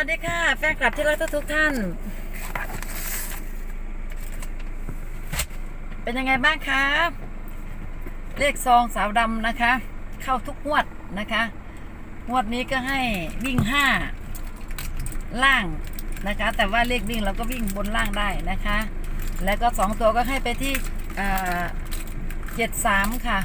วัสดีค่ะ แฟนคลับที่รักทุกท่าน เป็นยังไงบ้างคะเลขซองสาวดำนะคะ เข้าทุกงวดนะคะงวดนี้ก็ให้วิ่งห้าล่างนะคะ แต่ว่าเลขวิ่งเราก็วิ่งบนล่างได้นะคะ แล้วก็สองตัวก็ให้ไปที่เจ็ดสามค่ะ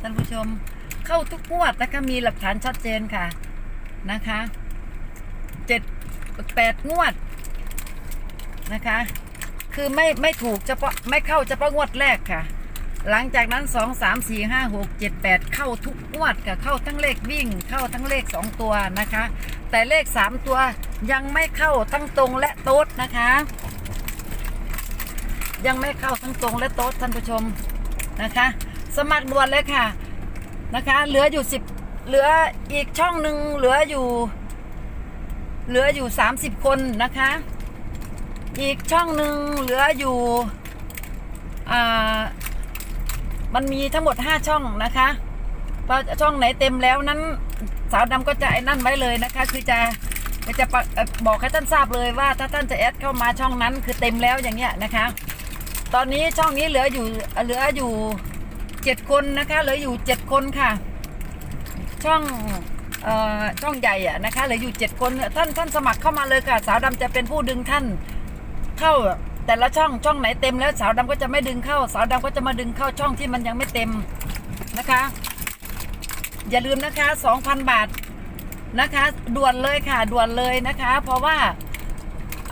ท่านผู้ชมเข้าทุกงวดนะคะมีหลักฐานชัดเจนค่ะนะคะ เจ็ดแปดงวดนะคะ คือไม่ไม่ถูกเฉพาะไม่เข้าเฉพาะงวดแรกค่ะ หลังจากนั้นสองสามสี่ห้าหกเจ็ดแปดเข้าทุกงวดค่ะเข้าทั้งเลขวิ่ง เข้าทั้งเลขสองตัวนะคะ แต่เลขสามตัวยังไม่เข้าทั้งตรงและโต๊ดนะคะ ยังไม่เข้าทั้งตรงและโต๊ดท่านผู้ชมนะคะ สมัครด่วนเลยค่ะนะคะ เหลืออยู่สิบเหลืออีกช่องหนึ่งเหลืออยู่ เหลืออยู่สามสิบคนนะคะ อีกช่องหนึ่งเหลืออยู่อ่ามันมีทั้งหมดห้าช่องนะคะพอช่องไหนเต็มแล้วนั้นสาวดำก็จะไอ้นั่นไว้เลยนะคะ คือจะจะบอกให้ท่านทราบเลยว่าถ้าท่านจะแอดเข้ามาช่องนั้นคือเต็มแล้วอย่างเงี้ยนะคะ ตอนนี้ช่องนี้เหลืออยู่เหลืออยู่เจ็ดคนนะคะเหลืออยู่เจ็ดคนค่ะ ช่อง ช่องใหญ่อะนะคะเหลืออยู่เจ็ดคนท่านท่านสมัครเข้ามาเลยค่ะ สาวดำจะเป็นผู้ดึงท่านเข้าแต่ละช่องช่องไหนเต็มแล้วสาวดำก็จะไม่ดึงเข้า สาวดำก็จะมาดึงเข้าช่องที่มันยังไม่เต็มนะคะ อย่าลืมนะคะ 2,000 บาทนะคะ ด่วนเลยค่ะด่วนเลยนะคะ เพราะว่า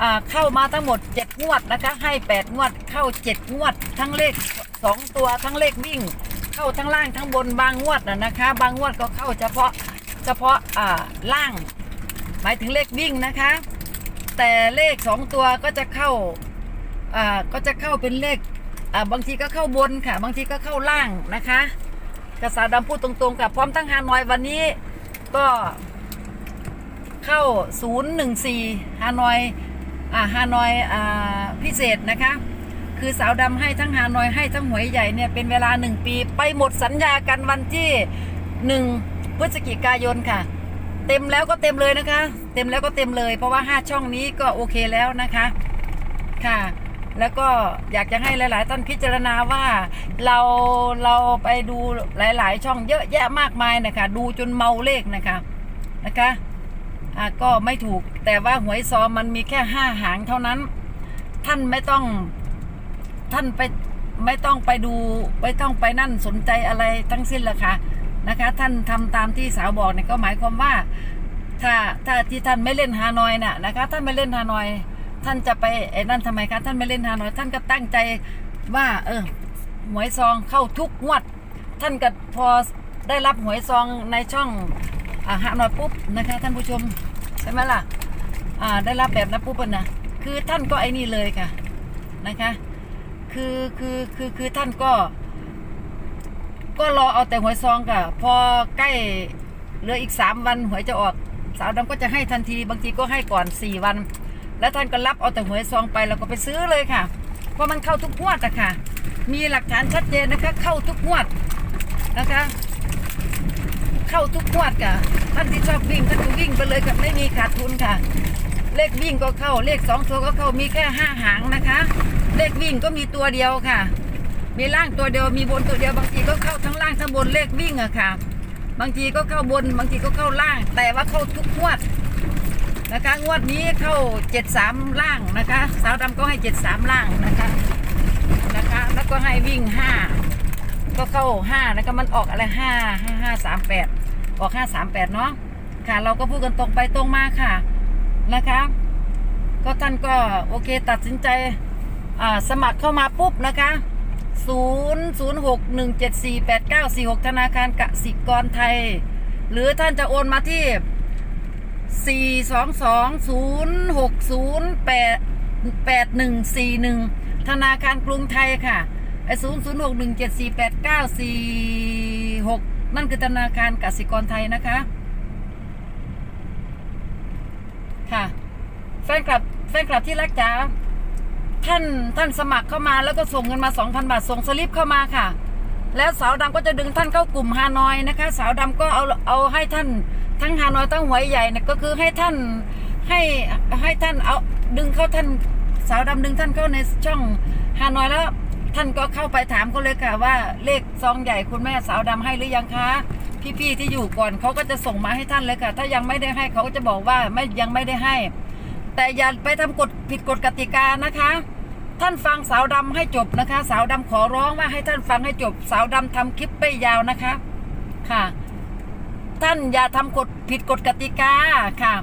อ่าเข้ามาทั้งหมด 7 งวดนะคะ ให้ 8 งวดเข้า 7 งวด ทั้งเลข 2 ตัวทั้งเลขวิ่ง เข้าทั้งล่างทั้งบนบางงวดนะนะคะ บางงวดก็เข้าเฉพาะ เฉพาะอ่าล่าง หมายถึงเลขวิ่งนะคะ แต่เลข2ตัวก็จะเข้าอ่าก็จะเข้าเป็นเลขอ่าบางทีก็เข้าบนค่ะ บางทีก็เข้าล่างนะคะกระสาวดำพูดตรงๆค่ะพร้อมทั้งฮานอยวันนี้ก็เข้า 014 ฮานอยอ่าฮานอยอ่าพิเศษนะคะ คือสาวดำให้ทั้งฮานอยให้ทั้งหวยใหญ่เนี่ยเป็นเวลา 1 ปี ไปหมดสัญญากันวันที่ 1 พฤศจิกายนค่ะ เต็มแล้วก็เต็มเลยนะคะ เต็มแล้วก็เต็มเลย เพราะว่า 5 ช่องนี้ก็โอเคแล้วนะคะค่ะ แล้วก็อยากจะให้หลาย ๆ ท่านพิจารณาว่าเราเราไปดูหลาย ๆ ช่องเยอะแยะมากมายนะคะ ดูจนเมาเลขนะคะนะคะอะก็ไม่ถูกแต่ว่าหวยซอมมันมีแค่ห้าหางเท่านั้น ท่านไม่ต้องท่านไปไม่ต้องไปดู ไม่ต้องไปนั่นสนใจอะไรทั้งสิ้นละค่ะ นะคะ ท่านทำตามที่สาวบอกเนี่ยก็หมายความว่า ถ้าถ้าที่ท่านไม่เล่นฮานอยน่ะนะคะท่านไม่เล่นฮานอย ท่านจะไปไอ้นั่นทำไมคะท่านไม่เล่นฮานอย ท่านก็ตั้งใจว่า เออหวยซองเข้าทุกงวด ท่านก็พอได้รับหวยซองในช่องอ่าฮานอยปุ๊บนะคะ ท่านผู้ชมใช่ไหมล่ะอ่าได้รับแบบนั้นปุ๊บนะคือท่านก็ไอ้นี่เลยค่ะนะคะ คือคือคือคือท่านก็ ก็รอเอาแต่หวยซองค่ะ พอใกล้เหลืออีกสามวันหวยจะออก สาวดำก็จะให้ทันที บางทีก็ให้ก่อนสี่วัน แล้วท่านก็รับเอาแต่หวยซองไปแล้วก็ไปซื้อเลยค่ะ เพราะมันเข้าทุกงวดอะค่ะ มีหลักฐานชัดเจนนะคะ เข้าทุกงวดนะคะ เข้าทุกงวดค่ะ ท่านที่ชอบวิ่งท่านก็วิ่งไปเลยค่ะไม่มีขาดทุนค่ะ เลขวิ่งก็เข้าเลขสองตัวก็เข้ามีแค่ห้าหางนะคะ เลขวิ่งก็มีตัวเดียวค่ะ มีล่างตัวเดียวมีบนตัวเดียวบางทีก็เข้าทั้งล่างทั้งบนเลขวิ่งอะค่ะ บางทีก็เข้าบน บางทีก็เข้าล่าง แต่ว่าเข้าทุกงวดนะคะ งวดนี้เข้าเจ็ดสามล่างนะคะ สาวดำก็ให้เจ็ดสามล่างนะคะนะคะ แล้วก็ให้วิ่งห้าก็เข้าห้านะคะมันออกอะไรห้าห้าห้าสามแปดออกห้าสามแปดเนาะค่ะเราก็พูดกันตรงไปตรงมาค่ะนะคะก็ท่านก็โอเคตัดสินใจสมัครเข้ามาปุ๊บนะคะ 0 0 6 1 7 4 8 9 4 6 ธนาคารกสิกรไทย หรือท่านจะโอนมาที่ 4 2 2 0 6 0 8 8 1 4 1 ธนาคารกรุงไทยค่ะไอ้0 0 6 1 7 4 8 9 4 6 นั่นคือธนาคารกสิกรไทยนะคะ ค่ะ แฟนคลับแฟนคลับที่รักจ๋า ท่านท่านสมัครเข้ามาแล้วก็ส่งเงินมา 2,000 บาทส่งสลิปเข้ามาค่ะ แล้วสาวดำก็จะดึงท่านเข้ากลุ่มฮานอยนะคะ สาวดำก็เอาเอาให้ท่านทั้งฮานอยทั้งหวยใหญ่เนี่ยก็คือให้ท่านให้ให้ท่านเอาดึงเข้าท่านสาวดำดึงท่านเข้าในช่องฮานอยแล้ว ท่านก็เข้าไปถามเขาเลยค่ะว่าเลขซองใหญ่คุณแม่สาวดำให้หรือยังคะพี่ๆที่อยู่ก่อนเขาก็จะส่งมาให้ท่านเลยค่ะ ถ้ายังไม่ได้ให้เขาก็จะบอกว่าไม่ยังไม่ได้ให้ แต่อย่าไปทำกฎผิดกฎกติกานะคะ ท่านฟังสาวดำให้จบนะคะ สาวดำขอร้องว่าให้ท่านฟังให้จบ สาวดำทำคลิปไม่ยาวนะคะ ค่ะ ท่านอย่าทำกฎผิดกฎกติกาค่ะ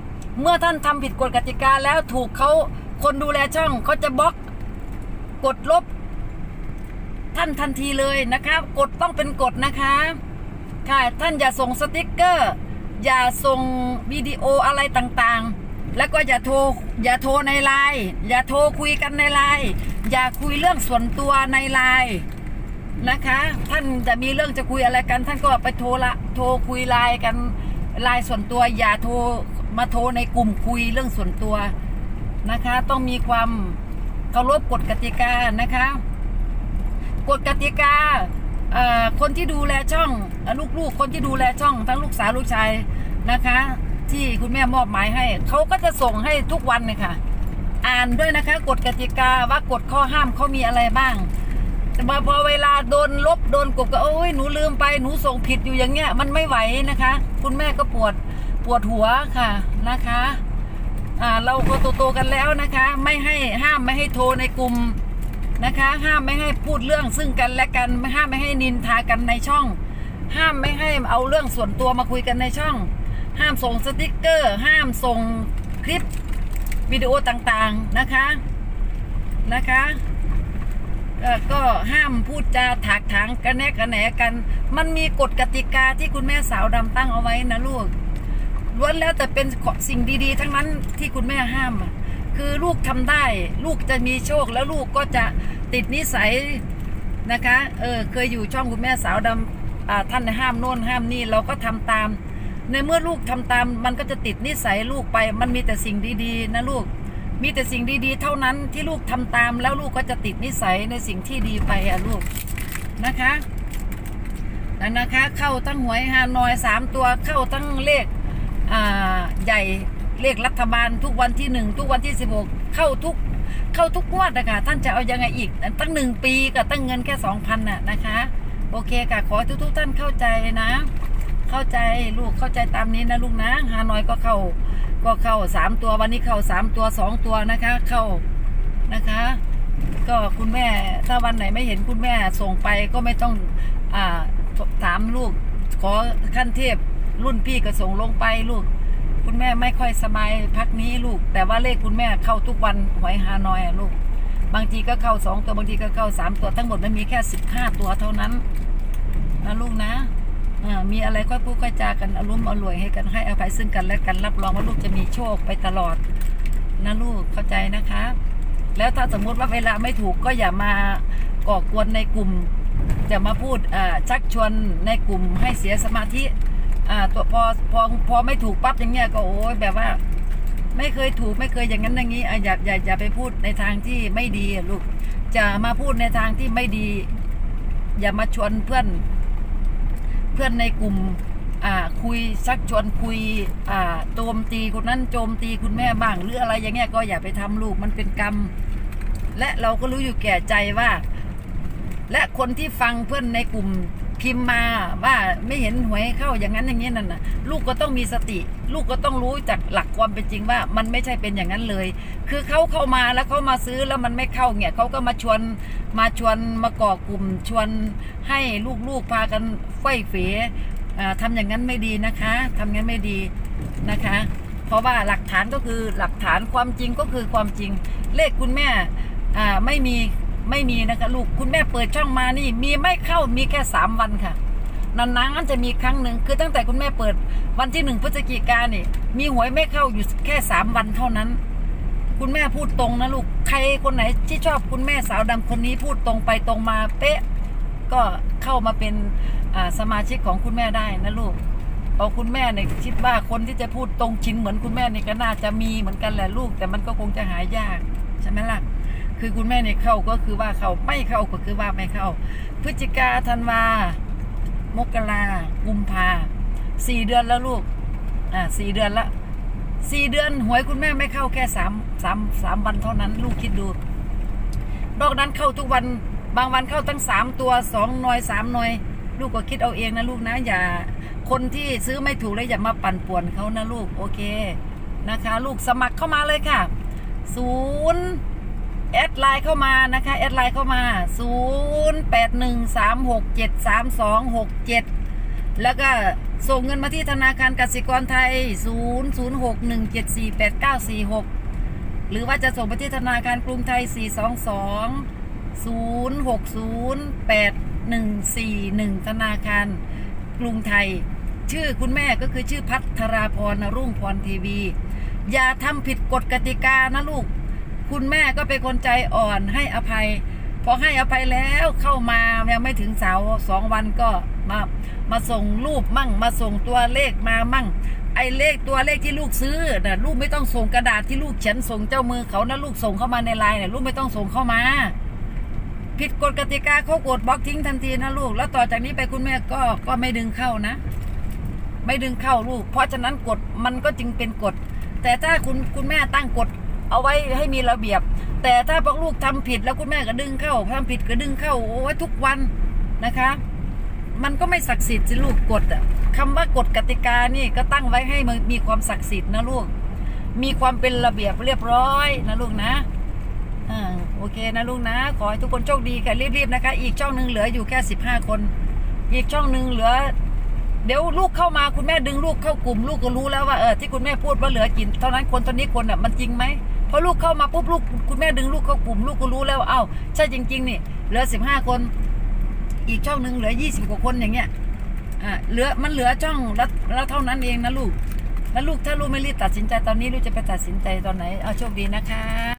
เมื่อท่านทำผิดกฎกติกาแล้วถูกเขาคนดูแลช่องเขาจะบล็อกกดลบ ท่านทันทีเลยนะคะกฎต้องเป็นกฎนะคะ ค่ะท่านอย่าส่งสติกเกอร์ อย่าส่งวิดีโออะไรต่างๆ แล้วก็อย่าโทรอย่าโทรในไลน์อย่าโทรคุยกันในไลน์อย่าคุยเรื่องส่วนตัวในไลน์นะคะ ท่านจะมีเรื่องจะคุยอะไรกัน ท่านก็ไปโทรละโทรคุยไลน์กันไลน์ส่วนตัว อย่าโทรมาโทรในกลุ่มคุยเรื่องส่วนตัวนะคะ ต้องมีความเคารพกฎกติกานะคะกฎกติกาคนที่ดูแลช่องลูกๆ คนที่ดูแลช่องทั้งลูกสาวลูกชายนะคะ ที่คุณแม่มอบหมายให้ เขาก็จะส่งให้ทุกวันเลยค่ะ อ่านด้วยนะคะกฎกติกาว่ากฎข้อห้ามเขามีอะไรบ้างแต่พอพอเวลาโดนลบโดนกบก็โอ้ยหนูลืมไปหนูส่งผิดอยู่อย่างเงี้ย มันไม่ไหวนะคะ คุณแม่ก็ปวดปวดหัวค่ะนะคะอ่าเราก็โตๆกันแล้วนะคะ ไม่ให้ห้ามไม่ให้โทรในกลุ่มนะคะ ห้ามไม่ให้พูดเรื่องซึ่งกันและกันห้ามไม่ให้นินทากันในช่อง ห้ามไม่ให้เอาเรื่องส่วนตัวมาคุยกันในช่อง ห้ามส่งสติกเกอร์ ห้ามส่งคลิปวิดีโอต่างๆนะคะนะคะก็ห้ามพูดจาถากถางกันแนกกันแหนกัน มันมีกฎกติกาที่คุณแม่สาวดำตั้งเอาไว้นะลูกล้วนแล้วแต่เป็นสิ่งดีๆ ทั้งนั้นที่คุณแม่ห้ามคือลูกทำได้ ลูกจะมีโชคแล้วลูกก็จะติดนิสัยนะคะเออเคยอยู่ช่องคุณแม่สาวดำอ่าท่านห้ามโน่นห้ามนี่เราก็ทำตาม ในเมื่อลูกทำตาม มันก็จะติดนิสัยลูกไป มันมีแต่สิ่งดีๆ นะลูก มีแต่สิ่งดีๆ เท่านั้นที่ลูกทำตาม แล้วลูกก็จะติดนิสัยในสิ่งที่ดีไปอะลูกนะคะแล้วนะคะ เข้าทั้งหวยฮานอยสามตัวเข้าทั้งเลขใหญ่เลขรัฐบาลทุกวันที่หนึ่งทุกวันที่สิบหกเข้าทุกเข้าทุกงวดนะคะท่านจะเอายังไงอีก ตั้งหนึ่งปีกับตั้งเงินแค่สองพันน่ะนะคะ โอเคค่ะ ขอทุกๆท่านเข้าใจนะ เข้าใจลูกเข้าใจตามนี้นะลูกนะฮานอยก็เข้าก็เข้าสามตัววันนี้เข้าสามตัวสองตัวนะคะ เข้านะคะ ก็คุณแม่ถ้าวันไหนไม่เห็นคุณแม่ส่งไปก็ไม่ต้องอ่าถามลูกขอขั้นเทพรุ่นพี่ก็ส่งลงไปลูก คุณแม่ไม่ค่อยสบายพักนี้ลูก แต่ว่าเลขคุณแม่เข้าทุกวันหวยฮานอยอะลูก บางทีก็เข้าสองตัวบางทีก็เข้าสามตัวทั้งหมดมันมีแค่สิบห้าตัวเท่านั้นนะลูกนะ มีอะไรค่อยพูดค่อยจากันอารมณ์อร่วยให้กันให้อภัยซึ่งกันและกันรับรองว่าลูกจะมีโชคไปตลอดนะลูกเข้าใจนะคะ แล้วถ้าสมมุติว่าเวลาไม่ถูกก็อย่ามาก่อกวนในกลุ่มจะมาพูดอ่าชักชวนในกลุ่มให้เสียสมาธิอ่าตัวพอพอพอไม่ถูกปั๊บอย่างเงี้ยก็โอ้ยแบบว่า ไม่เคยถูกไม่เคยอย่างนั้นอย่างนี้อะอย่าอย่าอย่าไปพูดในทางที่ไม่ดีลูกจะมาพูดในทางที่ไม่ดี อย่ามาชวนเพื่อน เพื่อนในกลุ่มคุยชักชวนคุยโจมตีคนนั้นโจมตีคุณแม่บ้างหรืออะไรอย่างเงี้ยก็อย่าไปทำลูกมันเป็นกรรม และเราก็รู้อยู่แก่ใจว่า และคนที่ฟังเพื่อนในกลุ่มพิมพ์มาว่าไม่เห็นหวยเข้าอย่างนั้นอย่างนี้นั่นน่ะ ลูกก็ต้องมีสติ ลูกก็ต้องรู้จากหลักความเป็นจริงว่า มันไม่ใช่เป็นอย่างนั้นเลย คือเขาเข้ามาแล้วเขามาซื้อแล้วมันไม่เข้าเนี่ยเขาก็มาชวน มาชวนมาก่อกลุ่มชวนให้ลูกๆพากันไฟเฟอทำอย่างนั้นไม่ดีนะคะทำอย่างนั้นไม่ดีนะคะ เพราะว่าหลักฐานก็คือหลักฐานความจริงก็คือความจริง เลขคุณแม่ไม่มีไม่มีนะคะลูกคุณแม่เปิดช่องมานี่ มีไม่เข้ามีแค่สามวันค่ะนานๆจะมีครั้งหนึ่งคือตั้งแต่คุณแม่เปิดวันที่หนึ่งพฤศจิกายนนี่ มีหวยไม่เข้าอยู่แค่สามวันเท่านั้น คุณแม่พูดตรงนะลูกใครคนไหนที่ชอบคุณแม่สาวดำคนนี้พูดตรงไปตรงมาเป๊ะ ก็เข้ามาเป็นสมาชิกของคุณแม่ได้นะลูกเอาคุณแม่เนี่ยคิดว่าคนที่จะพูดตรงชินเหมือนคุณแม่เนี่ยก็น่าจะมีเหมือนกันแหละลูก แต่มันก็คงจะหายากใช่ไหมล่ะคือคุณแม่เนี่ยเข้าก็คือว่าเข้าไม่เข้าก็คือว่าไม่เข้า พฤศจิกาธันวามกรากุมภาสี่เดือนแล้วลูกอ่าสี่เดือนละ สี่เดือนหวยคุณแม่ไม่เข้าแค่สามสามสามวันเท่านั้น ลูกคิดดู นอกนั้นเข้าทุกวันบางวันเข้าตั้งสามตัวสองหน่วยสามหน่วยลูกก็คิดเอาเองนะลูกนะอย่าคนที่ซื้อไม่ถูกแล้วอย่ามาปั่นป่วนเขานะลูกโอเคนะคะ ลูกสมัครเข้ามาเลยค่ะศูนย์แอดไลน์เข้ามานะคะแอดไลน์เข้ามาศูนย์แปดหนึ่งสามหกเจ็ดสามสองหกเจ็ดแล้วก็ ส่งเงินมาที่ธนาคารกสิกรไทย 0 0 6 1 7 4 8 9 4 6 หรือว่าจะส่งไปที่ธนาคารกรุงไทย 4220608141 ธนาคารกรุงไทย ชื่อคุณแม่ก็คือชื่อพัทราพรรุ่งพรทีวี อย่าทำผิดกฎกติกานะลูก คุณแม่ก็เป็นคนใจอ่อนให้อภัย พอให้อภัยแล้วเข้ามายังไม่ถึงเสาสองวันก็ มามาส่งรูปมั่ง มาส่งตัวเลขมามั่ง ไอเลขตัวเลขที่ลูกซื้อนะลูกไม่ต้องส่งกระดาษที่ลูกเขียนส่งเจ้ามือเขานะลูกส่งเข้ามาในไลน์นะลูกไม่ต้องส่งเข้ามา ผิดกฎกติกาเขากดบล็อกทิ้งทันทีนะลูก แล้วต่อจากนี้ไปคุณแม่ก็ก็ไม่ดึงเข้านะ ไม่ดึงเข้าลูก เพราะฉะนั้นกฎมันก็จึงเป็นกฎ แต่ถ้าคุณคุณแม่ตั้งกฎเอาไว้ให้มีระเบียบ แต่ถ้าพวกลูกทำผิดแล้วคุณแม่ก็ดึงเข้าทำผิดก็ดึงเข้าโอ้ยทุกวันนะคะ มันก็ไม่ศักดิ์สิทธิ์สิลูกกฎอะคำว่ากฎกติกานี่ก็ตั้งไว้ให้มันมีความศักดิ์สิทธิ์นะลูก มีความเป็นระเบียบเรียบร้อยนะลูกนะอ่าโอเคนะลูกนะ ขอให้ทุกคนโชคดีค่ะรีบๆนะคะ อีกช่องหนึ่งเหลืออยู่แค่สิบห้าคน อีกช่องหนึ่งเหลือ เดี๋ยวลูกเข้ามาคุณแม่ดึงลูกเข้ากลุ่มลูกก็รู้แล้วว่าเออที่คุณแม่พูดว่าเหลือกินเท่านั้นคนเท่านี้คนอะมันจริงไหมพอลูกเข้ามาปุ๊บลูกคุณแม่ดึงลูกเข้ากลุ่มลูกก็รู้แล้วว่าเอ้าใช่จริง ๆ นี่เหลือสิบห้าคน อีกช่องหนึ่งเหลือยี่สิบกว่าคนอย่างเงี้ยอ่าเหลือมันเหลือช่องแล้วแล้วเท่านั้นเองนะลูกแล้วลูกถ้าลูกไม่รีบตัดสินใจตอนนี้ลูกจะไปตัดสินใจตอนไหนเอาโชคดีนะคะ